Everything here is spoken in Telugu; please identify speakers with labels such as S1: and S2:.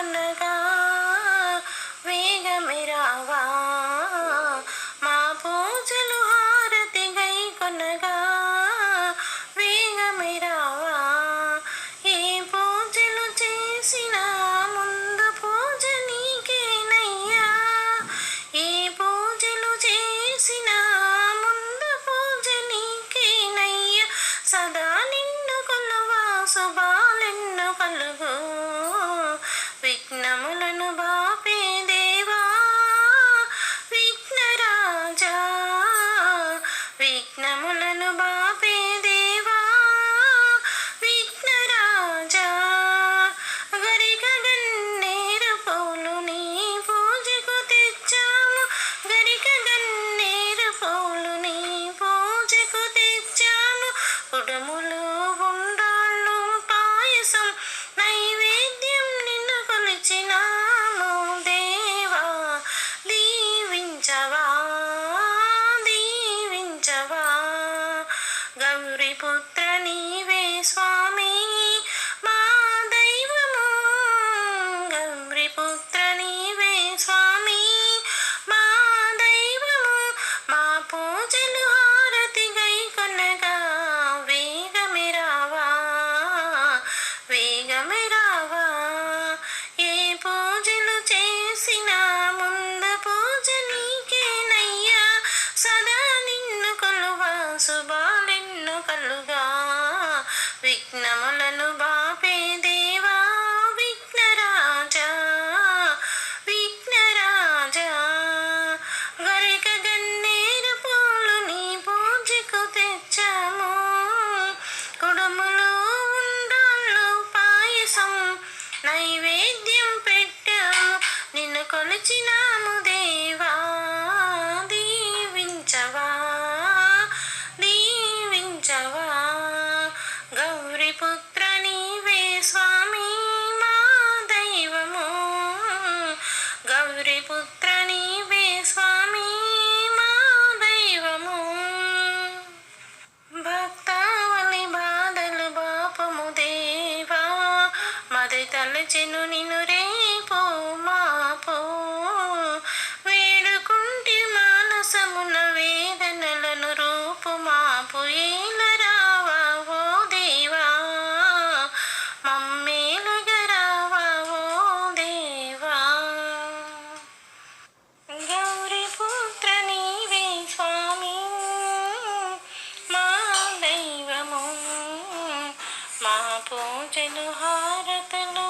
S1: ఉండగా వేగమిరావా మా పూజలు హారతి గై కొనగా వేగమిరావా ఏ పూజలు చేసినా ముందు పూజ నీకేనయ్యా. ఏ పూజలు చేసినా ముందు పూజ నీకేనయ్యా. సదా విఘ్నములను బాపే దేవా విఘ్నరాజా విఘ్నములను స్వామి మా దైవము గౌరీపుత్ర నీవే స్వామి మా దైవము మా పూజలు హారతి గై కొనగా వేగమే రావా వేగమే రావా ఏ పూజలు చేసినా ముందు పూజ నీకేనయ్యా సదా నిన్ను కొలువా శుభాలెన్ను కలుగా విఘ్నములను బాపే దేవా విఘ్నరాజా విఘ్నరాజా. గరిక గన్నేరు పూలు నీ పూజకు తెచ్చాము. కుడుములు ఉండాళ్ళు పాయసం నైవేద్యం పెట్టాము. నిన్ను కొలిచినాము గౌరీపుత్ర నీవే స్వామి మా దైవము. భక్తావలి బాధలు బాపము దేవా మది తలచెను నిన్ను రే పౌజను హారతను